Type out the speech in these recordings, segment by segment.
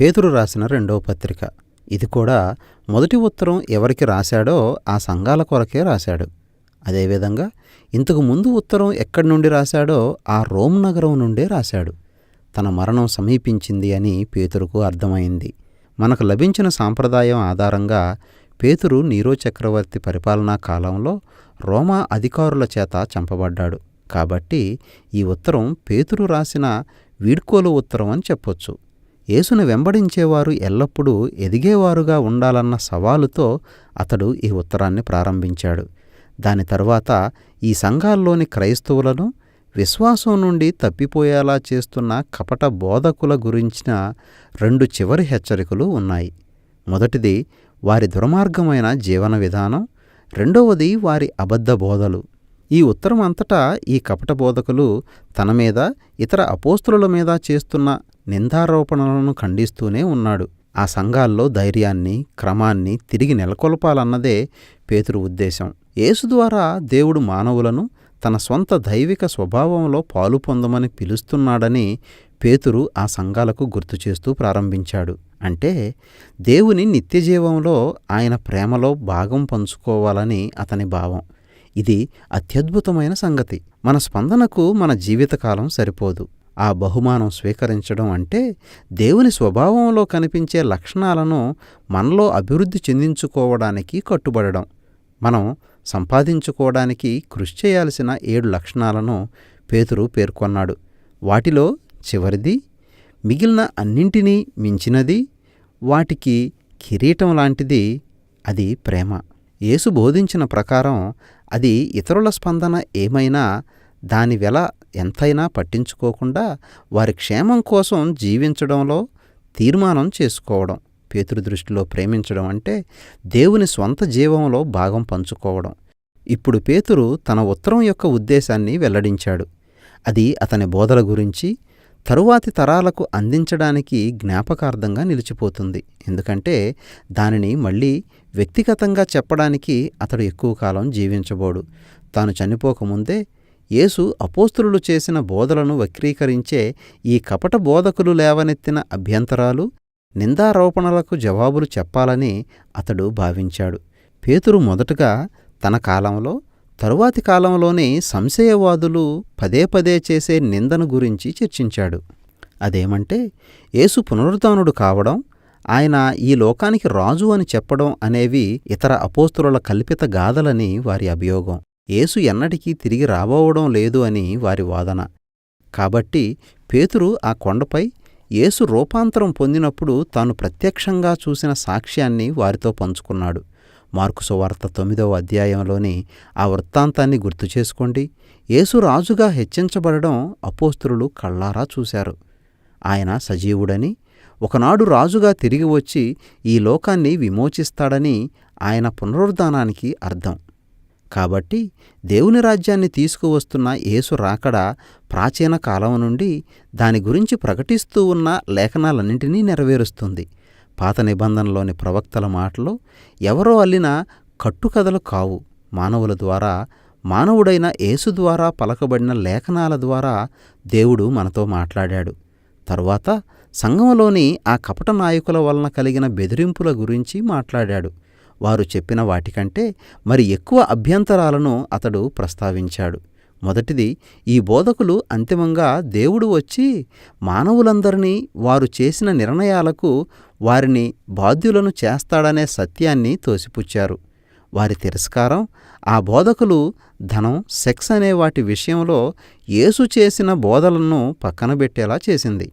పేతురు రాసిన రెండవ పత్రిక. ఇది కూడా మొదటి ఉత్తరం ఎవరికి రాశాడో ఆ సంఘాల కొరకే రాశాడు. అదేవిధంగా ఇంతకు ముందు ఉత్తరం ఎక్కడి నుండి రాశాడో ఆ రోమ్ నగరం నుండే రాశాడు. తన మరణం సమీపించింది అని పేతురుకు అర్థమైంది. మనకు లభించిన సాంప్రదాయం ఆధారంగా పేతురు నీరో చక్రవర్తి పరిపాలనా కాలంలో రోమా అధికారుల చేత చంపబడ్డాడు. కాబట్టి ఈ ఉత్తరం పేతురు రాసిన వీడ్కోలు ఉత్తరం అని చెప్పొచ్చు. యేసును వెంబడించేవారు ఎల్లప్పుడూ ఎదిగేవారుగా ఉండాలన్న సవాలుతో అతడు ఈ ఉత్తరాన్ని ప్రారంభించాడు. దాని తరువాత ఈ సంఘాల్లోని క్రైస్తవులను విశ్వాసం నుండి తప్పిపోయేలా చేస్తున్న కపట బోధకుల గురించిన రెండు చివరి హెచ్చరికలు ఉన్నాయి. మొదటిది వారి దుర్మార్గమైన జీవన విధానం. రెండవది వారి అబద్ధ బోధలు. ఈ ఉత్తరం అంతటా ఈ కపట బోధకులు తన మీద ఇతర అపోస్తుల మీద చేస్తున్న నిందారోపణలను ఖండిస్తూనే ఉన్నాడు. ఆ సంఘాల్లో ధైర్యాన్ని క్రమాన్ని తిరిగి నెలకొల్పాలన్నదే పేతురు ఉద్దేశం. యేసు ద్వారా దేవుడు మానవులను తన స్వంత దైవిక స్వభావంలో పాలు పొందమని పిలుస్తున్నాడని పేతురు ఆ సంఘాలకు గుర్తు చేస్తూ ప్రారంభించాడు. అంటే దేవుని నిత్యజీవంలో ఆయన ప్రేమలో భాగం పంచుకోవాలని అతని భావం. ఇది అత్యద్భుతమైన సంగతి. మన స్పందనకు మన జీవితకాలం సరిపోదు. ఆ బహుమానం స్వీకరించడం అంటే దేవుని స్వభావంలో కనిపించే లక్షణాలను మనలో అభివృద్ధి చెందించుకోవడానికి కట్టుబడడం. మనం సంపాదించుకోవడానికి కృషి చేయాల్సిన ఏడు లక్షణాలను పేతురు పేర్కొన్నాడు. వాటిలో చివరిది మిగిలిన అన్నింటినీ మించినది వాటికి కిరీటం లాంటిది అది ప్రేమ. యేసు బోధించిన ప్రకారం అది ఇతరుల స్పందన ఏమైనా దాని వెల ఎంతైనా పట్టించుకోకుండా వారి క్షేమం కోసం జీవించడంలో తీర్మానం చేసుకోవడం పేతురు దృష్టిలో ప్రేమించడం అంటే దేవుని స్వంత జీవంలో భాగం పంచుకోవడం. ఇప్పుడు పేతురు తన ఉత్తరం యొక్క ఉద్దేశాన్ని వెల్లడించాడు. అది అతని బోధల గురించి తరువాతి తరాలకు అందించడానికి జ్ఞాపకార్థంగా నిలిచిపోతుంది. ఎందుకంటే దానిని మళ్ళీ వ్యక్తిగతంగా చెప్పడానికి అతడు ఎక్కువ కాలం జీవించబోడు. తాను చనిపోకముందే యేసు అపోస్తులు చేసిన బోధలను వక్రీకరించే ఈ కపట బోధకులు లేవనెత్తిన అభ్యంతరాలు నిందారోపణలకు జవాబులు చెప్పాలని అతడు భావించాడు. పేతురు మొదటగా తన కాలంలో తరువాతి కాలంలోనే సంశయవాదులు పదే పదే చేసే నిందను గురించి చర్చించాడు. అదేమంటే యేసు పునరుద్ధానుడు కావడం ఆయన ఈ లోకానికి రాజు అని చెప్పడం అనేవి ఇతర అపోస్తుల కల్పిత గాథలని వారి అభియోగం. యేసు ఎన్నటికీ తిరిగి రాబోవడం లేదు అని వారి వాదన. కాబట్టి పేతురు ఆ కొండపై యేసు రూపాంతరం పొందినప్పుడు తాను ప్రత్యక్షంగా చూసిన సాక్ష్యాన్ని వారితో పంచుకున్నాడు. మార్కు సువార్త తొమ్మిదవ అధ్యాయంలోని ఆ వృత్తాంతాన్ని గుర్తు చేసుకోండి. యేసు రాజుగా హెచ్చించబడడం అపోస్తులు కళ్ళారా చూశారు. ఆయన సజీవుడని ఒకనాడు రాజుగా తిరిగి వచ్చి ఈ లోకాన్ని విమోచిస్తాడని ఆయన పునరుద్ధానానికి అర్థం. కాబట్టి దేవుని రాజ్యాన్ని తీసుకువస్తున్న యేసు రాకడ ప్రాచీన కాలం నుండి దాని గురించి ప్రకటిస్తూ ఉన్న లేఖనాలన్నింటినీ నెరవేరుస్తుంది. పాత నిబంధనలోని ప్రవక్తల మాటలు ఎవరో అల్లిన కట్టుకథలు కావు. మానవుల ద్వారా మానవుడైన యేసు ద్వారా పలకబడిన లేఖనాల ద్వారా దేవుడు మనతో మాట్లాడాడు. తరువాత సంఘంలోని ఆ కపట నాయకుల వలన కలిగిన బెదిరింపుల గురించి మాట్లాడాడు. వారు చెప్పిన వాటికంటే మరి ఎక్కువ అభ్యంతరాలను అతడు ప్రస్తావించాడు. మొదటిది ఈ బోధకులు అంతిమంగా దేవుడు వచ్చి మానవులందరినీ వారు చేసిన నిర్ణయాలకు వారిని బాధ్యులను చేస్తాడనే సత్యాన్ని తోసిపుచ్చారు. వారి తిరస్కారం ఆ బోధకులు ధనం సెక్స్ అనే వాటి విషయంలో యేసు చేసిన బోధలను పక్కనబెట్టేలా చేసింది.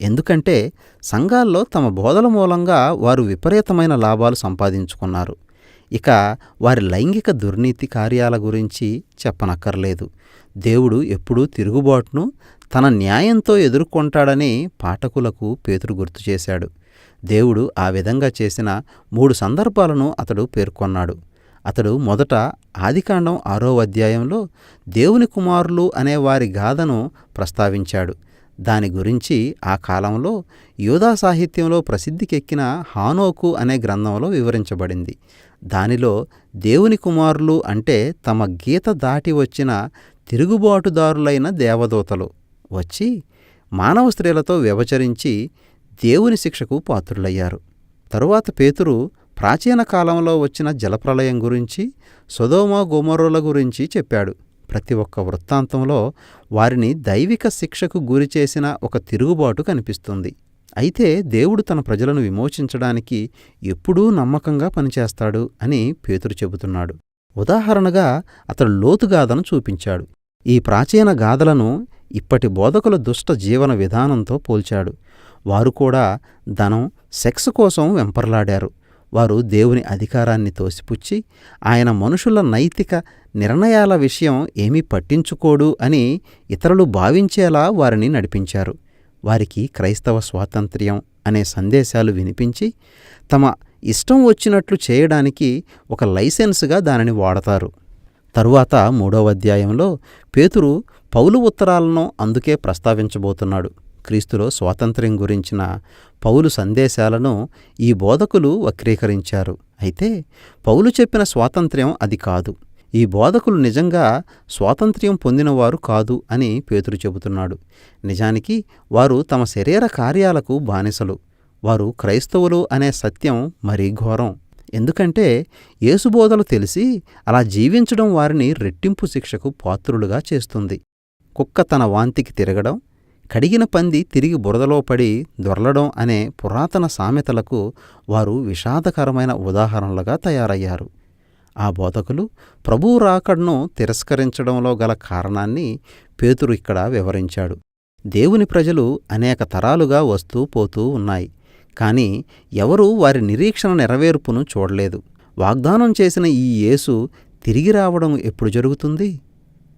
ఎందుకంటే సంఘాల్లో తమ బోధల మూలంగా వారు విపరీతమైన లాభాలు సంపాదించుకున్నారు. ఇక వారి లైంగిక దుర్నీతి కార్యాల గురించి చెప్పనక్కర్లేదు. దేవుడు ఎప్పుడూ తిరుగుబాటును తన న్యాయంతో ఎదుర్కొంటాడని పాఠకులకు పేతురు గుర్తు చేశాడు. దేవుడు ఆ విధంగా చేసిన మూడు సందర్భాలను అతడు పేర్కొన్నాడు. అతడు మొదట ఆదికాండం ఆరో అధ్యాయంలో దేవుని కుమారులు అనే వారి గాథను ప్రస్తావించాడు. దాని గురించి ఆ కాలంలో యూదా సాహిత్యంలో ప్రసిద్ధికెక్కిన హానోకు అనే గ్రంథంలో వివరించబడింది. దానిలో దేవుని కుమారులు అంటే తమ గీత దాటి వచ్చిన తిరుగుబాటుదారులైన దేవదూతలు వచ్చి మానవ స్త్రీలతో వ్యభచరించి దేవుని శిక్షకు పాత్రులయ్యారు. తరువాత పేతురు ప్రాచీన కాలంలో వచ్చిన జలప్రలయం గురించి సొదోమ గోమరుల గురించి చెప్పాడు. ప్రతి ఒక్క వృత్తాంతంలో వారిని దైవిక శిక్షకు గురిచేసిన ఒక తిరుగుబాటు కనిపిస్తుంది. అయితే దేవుడు తన ప్రజలను విమోచించడానికి ఎప్పుడూ నమ్మకంగా పనిచేస్తాడు అని పేతురు చెబుతున్నాడు. ఉదాహరణగా అతడు లోతుగాథను చూపించాడు. ఈ ప్రాచీన గాథలను ఇప్పటి బోధకుల దుష్ట జీవన విధానంతో పోల్చాడు. వారు కూడా ధనం సెక్స్ కోసం వెంపర్లాడారు. వారు దేవుని అధికారాన్ని తోసిపుచ్చి ఆయన మనుషుల నైతిక నిర్ణయాల విషయం ఏమీ పట్టించుకోడు అని ఇతరులు భావించేలా వారిని నడిపించారు. వారికి క్రైస్తవ స్వాతంత్ర్యం అనే సందేశాలు వినిపించి తమ ఇష్టం వచ్చినట్లు చేయడానికి ఒక లైసెన్సుగా దానిని వాడతారు. తరువాత మూడవ అధ్యాయంలో పేతురు పౌలు ఉత్తరాలను అందుకే ప్రస్తావించబోతున్నాడు. క్రీస్తులో స్వాతంత్ర్యం గురించిన పౌలు సందేశాలను ఈ బోధకులు వక్రీకరించారు. అయితే పౌలు చెప్పిన స్వాతంత్ర్యం అది కాదు. ఈ బోధకులు నిజంగా స్వాతంత్ర్యం పొందినవారు కాదు అని పేతురు చెబుతున్నాడు. నిజానికి వారు తమ శరీర కార్యాలకు బానిసలు. వారు క్రైస్తవులు అనే సత్యం మరీ ఘోరం. ఎందుకంటే యేసుబోధలు తెలిసి అలా జీవించడం వారిని రెట్టింపు శిక్షకు పాత్రులుగా చేస్తుంది. కుక్క తన వాంతికి తిరగడం కడిగిన పంది తిరిగి బురదలో పడి దొరలడం అనే పురాతన సామెతలకు వారు విషాదకరమైన ఉదాహరణలుగా తయారయ్యారు. ఆ బోధకులు ప్రభువు రాకడ్ను తిరస్కరించడంలో గల కారణాన్ని పేతురు ఇక్కడ వివరించాడు. దేవుని ప్రజలు అనేక తరాలుగా వస్తూ పోతూ ఉన్నాయి కాని ఎవరూ వారి నిరీక్షణ నెరవేర్పును చూడలేదు. వాగ్దానం చేసిన ఈ యేసు తిరిగి రావడం ఎప్పుడు జరుగుతుంది?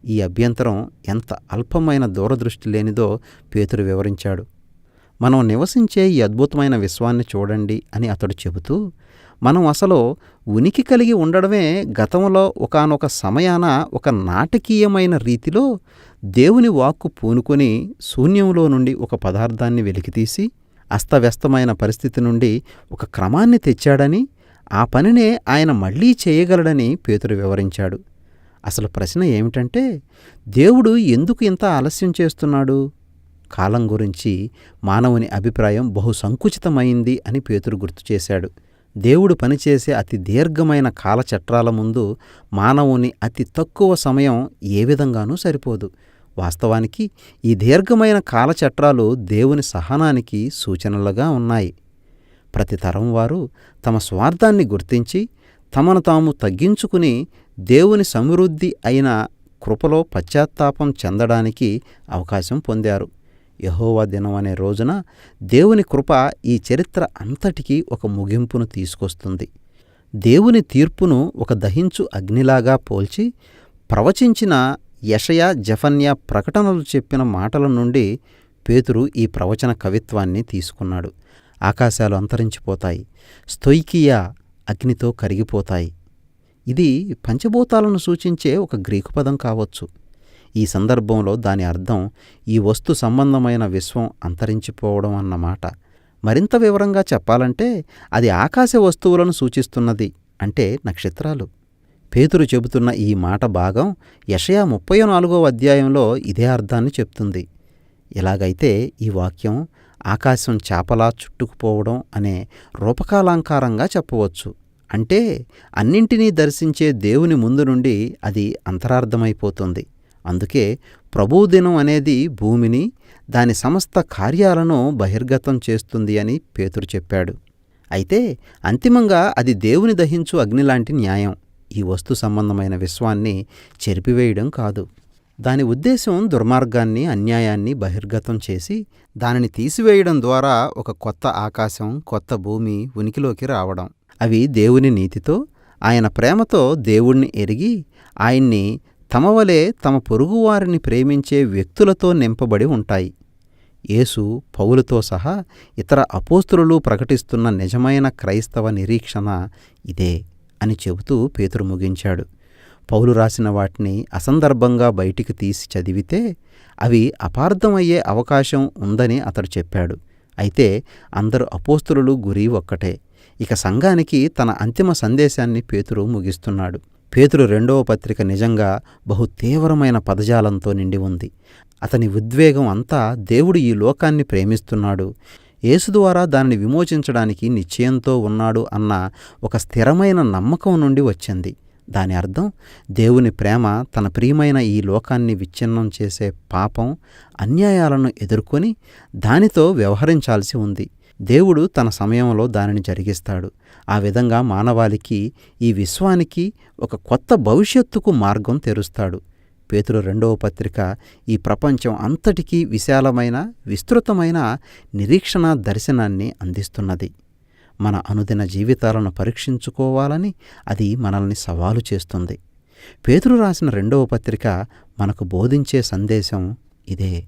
ఈ అభ్యంతరం ఎంత అల్పమైన దూరదృష్టి లేనిదో పేతురు వివరించాడు. మనం నివసించే ఈ అద్భుతమైన విశ్వాన్ని చూడండి అని అతడు చెబుతూ మనం అసలు ఉనికి కలిగి ఉండడమే గతంలో ఒకనొక సమయాన ఒక నాటకీయమైన రీతిలో దేవుని వాక్కు పూనుకొని శూన్యంలో నుండి ఒక పదార్థాన్ని వెలికితీసి అస్తవ్యస్తమైన పరిస్థితి నుండి ఒక క్రమాన్ని తెచ్చాడని ఆ పనినే ఆయన మళ్ళీ చేయగలడని పేతురు వివరించాడు. అసలు ప్రశ్న ఏమిటంటే దేవుడు ఎందుకు ఇంత ఆలస్యం చేస్తున్నాడు? కాలం గురించి మానవుని అభిప్రాయం బహు సంకుచితమైంది అని పేతురు గుర్తు చేశాడు. దేవుడు పనిచేసే అతి దీర్ఘమైన కాలచట్రాల ముందు మానవుని అతి తక్కువ సమయం ఏ విధంగానూ సరిపోదు. వాస్తవానికి ఈ దీర్ఘమైన కాలచట్రాలు దేవుని సహనానికి సూచనలుగా ఉన్నాయి. ప్రతి తరం వారు తమ స్వార్థాన్ని గుర్తించి తమను తాము తగ్గించుకుని దేవుని సమృద్ధి అయిన కృపలో పశ్చాత్తాపం చెందడానికి అవకాశం పొందారు. యహోవా దినం అనే రోజున దేవుని కృప ఈ చరిత్ర అంతటికీ ఒక ముగింపును తీసుకొస్తుంది. దేవుని తీర్పును ఒక దహించు అగ్నిలాగా పోల్చి ప్రవచించిన యషయ జఫన్య ప్రకటనలు చెప్పిన మాటల నుండి పేతురు ఈ ప్రవచన కవిత్వాన్ని తీసుకున్నాడు. ఆకాశాలు అంతరించిపోతాయి స్తొయికియా అగ్నితో కరిగిపోతాయి ఇది పంచభూతాలను సూచించే ఒక గ్రీకు పదం కావచ్చు. ఈ సందర్భంలో దాని అర్థం ఈ వస్తు సంబంధమైన విశ్వం అంతరించిపోవడం అన్నమాట మరింత వివరంగా చెప్పాలంటే అది ఆకాశ వస్తువులను సూచిస్తున్నది అంటే నక్షత్రాలు. పేతురు చెబుతున్న ఈ మాట భాగం యషయా ముప్పై నాలుగో అధ్యాయంలో ఇదే అర్థాన్ని చెప్తుంది. ఇలాగైతే ఈ వాక్యం ఆకాశం చేపలా చుట్టుకుపోవడం అనే రూపకాలంకారంగా చెప్పవచ్చు. అంటే అన్నింటినీ దర్శించే దేవుని ముందు నుండి అది అంతరార్థమైపోతుంది. అందుకే ప్రభుదినం అనేది భూమిని దాని సమస్త కార్యాలను బహిర్గతం చేస్తుంది అని పేతురు చెప్పాడు. అయితే అంతిమంగా అది దేవుని దహించు అగ్నిలాంటి న్యాయం. ఈ వస్తు సంబంధమైన విశ్వాన్ని చెరిపివేయడం కాదు. దాని ఉద్దేశం దుర్మార్గాన్ని అన్యాయాన్ని బహిర్గతం చేసి దానిని తీసివేయడం ద్వారా ఒక కొత్త ఆకాశం కొత్త భూమి ఉనికిలోకి రావడం. అవి దేవుని నీతితో ఆయన ప్రేమతో దేవుణ్ణి ఎరిగి ఆయన్ని తమ వలె తమ పొరుగువారిని ప్రేమించే వ్యక్తులతో నింపబడి ఉంటాయి. యేసు పౌలుతో సహా ఇతర అపోస్తులు ప్రకటిస్తున్న నిజమైన క్రైస్తవ నిరీక్షణ ఇదే అని చెబుతూ పేతురు ముగించాడు. పౌలు రాసిన వాటిని అసందర్భంగా బయటికి తీసి చదివితే అవి అపార్థమయ్యే అవకాశం ఉందని అతడు చెప్పాడు. అయితే అందరు అపోస్తులు గురి ఒక్కటే. ఇక సంఘానికి తన అంతిమ సందేశాన్ని పేతురు ముగిస్తున్నాడు. పేతురు రెండవ పత్రిక నిజంగా బహు తీవ్రమైన పదజాలంతో నిండి ఉంది. అతని ఉద్వేగం అంతా దేవుడు ఈ లోకాన్ని ప్రేమిస్తున్నాడు. యేసు ద్వారా దానిని విమోచించడానికి నిశ్చయంతో ఉన్నాడు అన్న ఒక స్థిరమైన నమ్మకం నుండి వచ్చింది. దాని అర్థం దేవుని ప్రేమ తన ప్రియమైన ఈ లోకాన్ని విచ్ఛిన్నం చేసే పాపం అన్యాయాలను ఎదుర్కొని దానితో వ్యవహరించాల్సి ఉంది. దేవుడు తన సమయంలో దానిని జరిగిస్తాడు. ఆ విధంగా మానవాళికి ఈ విశ్వానికి ఒక కొత్త భవిష్యత్తుకు మార్గం తెరుస్తాడు. పేతురు రెండవ పత్రిక ఈ ప్రపంచం అంతటికీ విశాలమైన విస్తృతమైన నిరీక్షణ దర్శనాన్ని అందిస్తున్నది. మన అనుదిన జీవితాలను పరీక్షించుకోవాలని అది మనల్ని సవాలు చేస్తుంది. పేతురు రాసిన రెండవ పత్రిక మనకు బోధించే సందేశం ఇదే.